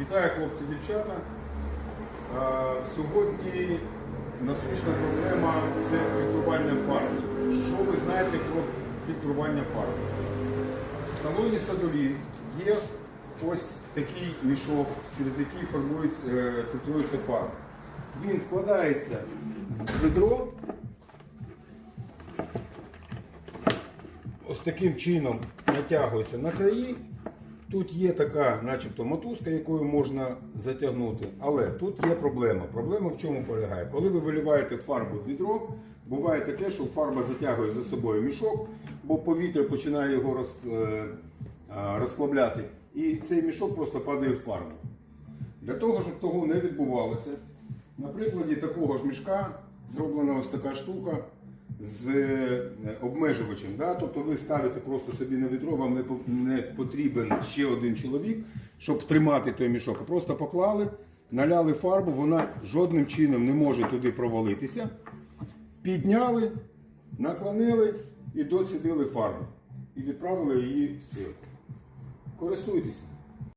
Вітаю хлопці, дівчата. Сьогодні насущна проблема це фільтрування фарби. Що ви знаєте про фільтрування фарби? В салоні Садолін є ось такий мішок, через який е, фільтрується фарба. Він вкладається в ведро. Ось таким чином натягується на краї. Тут є така, начебто, мотузка, якою можна затягнути. Але тут є проблема. Проблема в чому полягає? Коли ви виливаєте фарбу в відро, буває таке, що фарба затягує за собою мішок, бо повітря починає його роз, е, розслабляти. І цей мішок просто падає в фарбу. Для того, щоб того не відбувалося, на прикладі такого ж мішка зроблена ось така штука з е, обмежувачем. Да? Тобто ви ставите просто собі на відро, вам не потрібен ще один чоловік, щоб тримати той мішок. Просто поклали, наляли фарбу, вона жодним чином не може туди провалитися. Підняли, наклонили і доцідили фарбу. І відправили її в стирку. Користуйтеся.